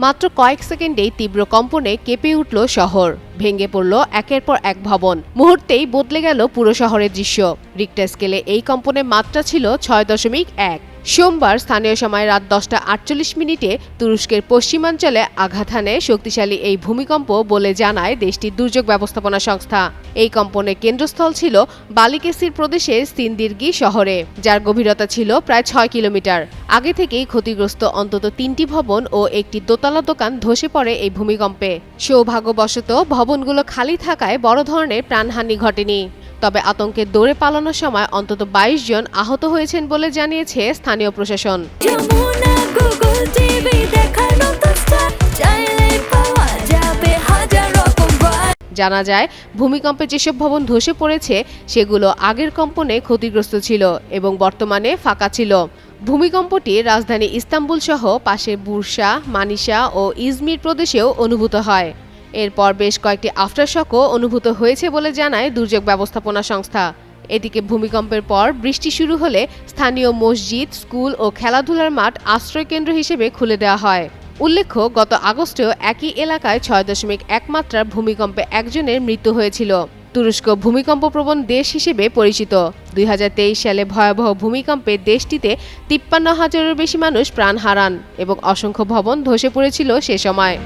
মাত্র কয়েক সেকেন্ডেই তীব্র কম্পনে কেঁপে উঠল শহর। ভেঙে পড়ল একের পর এক ভবন। মুহূর্তেই বদলে গেল পুরো শহরের দৃশ্য। রিক্টার স্কেলে এই কম্পনের মাত্রা ছিল ছয় দশমিক এক। সোমবার স্থানীয় সময় রাত দশটা আটচল্লিশ মিনিটে তুরস্কের পশ্চিমাঞ্চলে আঘাত হানে শক্তিশালী এই ভূমিকম্প বলে জানায় দেশটির দুর্যোগ ব্যবস্থাপনা সংস্থা। এই কম্পনের কেন্দ্রস্থল ছিল বালিকেসির প্রদেশের সিন্দিরগি শহরে, যার গভীরতা ছিল প্রায় ছয় কিলোমিটার। আগে থেকেই ক্ষতিগ্রস্ত অন্তত তিনটি ভবন ও একটি দোতলা দোকান ধসে পড়ে এই ভূমিকম্পে। সৌভাগ্যবশত ভবনগুলো খালি থাকায় বড় ধরনের প্রাণহানি ঘটেনি। তবে আতঙ্কে দৌড়ে পালানোর সময় অন্তত বাইশ জন আহত হয়েছেন বলে জানিয়েছে স্থানীয় প্রশাসন। জানা যায় ভূমিকম্পে যেসব ভবন ধসে পড়েছে সেগুলো আগের কম্পনে ক্ষতিগ্রস্ত ছিল এবং বর্তমানে ফাঁকা ছিল। ভূমিকম্পটি রাজধানী ইস্তাম্বুল সহ পাশের বুরসা মানিসা ও ইজমির প্রদেশেও অনুভূত হয়। এরপর বেশ কয়েকটি আফটারশকও অনুভূত হয়েছে বলে জানায় দুর্যোগ ব্যবস্থাপনা সংস্থা। এদিকে ভূমিকম্পের পর বৃষ্টি শুরু হলে স্থানীয় মসজিদ, স্কুল ও খেলাধুলার মাঠ আশ্রয়কেন্দ্র হিসেবে খুলে দেওয়া হয়। উল্লেখ্য, গত আগস্টেও একই এলাকায় ছয় দশমিক এক মাত্রার ভূমিকম্পে একজনের মৃত্যু হয়েছিল। তুরস্ক ভূমিকম্প প্রবণ দেশ হিসেবে পরিচিত। দুই হাজার তেইশ সালে ভয়াবহ ভূমিকম্পে দেশটিতে তিপ্পান্ন হাজারের বেশি মানুষ প্রাণ হারান এবং অসংখ্য ভবন ধসে পড়েছিল সে সময়।